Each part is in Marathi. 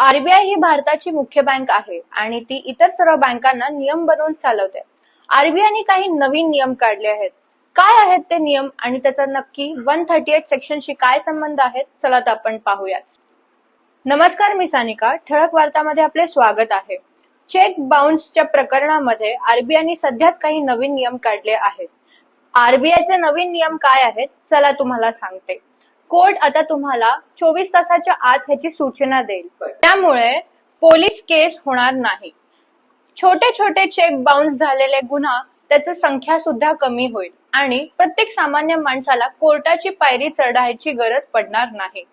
आरबीआय ही भारताची मुख्य बँक आहे आणि ती इतर सर्व बँकांना नियम बनवून चालवते. आरबीआयने काही नवीन नियम काढले आहेत. काय आहेत ते नियम आणि त्याचा नक्की वन थर्टी एट सेक्शनशी काय संबंध आहेत चला तर आपण पाहूयात. नमस्कार मी सानिका. ठळक वार्तामध्ये आपले स्वागत आहे. चेक बाउन्सच्या प्रकरणामध्ये आरबीआयने सध्याच काही नवीन नियम काढले आहेत. आरबीआयचे नवीन नियम काय आहेत चला तुम्हाला सांगते. कोर्ट आता तुम्हाला चोवीस तासाच्या आत ह्याची सूचना देईल. त्यामुळे पोलीस केस होणार नाही. छोटे छोटे चेक बाउन्स झालेले गुन्हा त्याची संख्या सुद्धा कमी होईल आणि प्रत्येक सामान्य माणसाला कोर्टाची पायरी चढायची गरज पडणार नाही.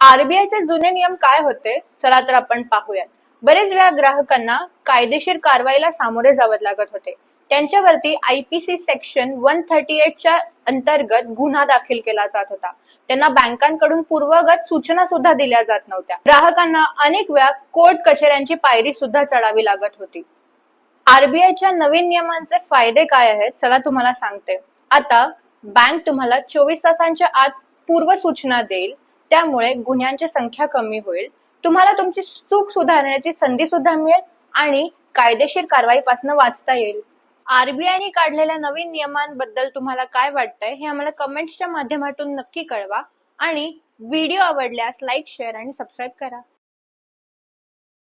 आरबीआयचे जुने नियम काय होते? चला तर आपण पाहूयात. बरेच वेळा ग्राहकांना कायदेशीर कारवाईला सामोरे जावं लागत होते. त्यांच्यावरती आयपीसी सेक्शन वन थर्टी एटच्या अंतर्गत गुन्हा दाखल केला जात होता. त्यांना बँकांकडून पूर्वगत सूचना सुद्धा दिल्या जात नव्हत्या. ग्राहकांना अनेक वेळा कोर्ट कचेऱ्यांची पायरी सुद्धा चढावी लागत होती. आरबीआयच्या नवीन नियमांचे फायदे काय आहेत? चला तुम्हाला सांगते. आता बँक तुम्हाला चोवीस तासांच्या आत पूर्व सूचना देईल. त्यामुळे गुन्ह्यांची संख्या कमी होईल. तुम्हाला तुमची चूक सुधारण्याची संधी सुद्धा मिळेल आणि कायदेशीर कारवाईपासून वाचता येईल. आरबीआयने काढलेल्या नवीन नियमांबद्दल तुम्हाला काय वाटतंय हे आम्हाला कमेंट्सच्या माध्यमातून नक्की कळवा आणि व्हिडिओ आवडल्यास लाईक शेअर आणि सबस्क्राईब करा.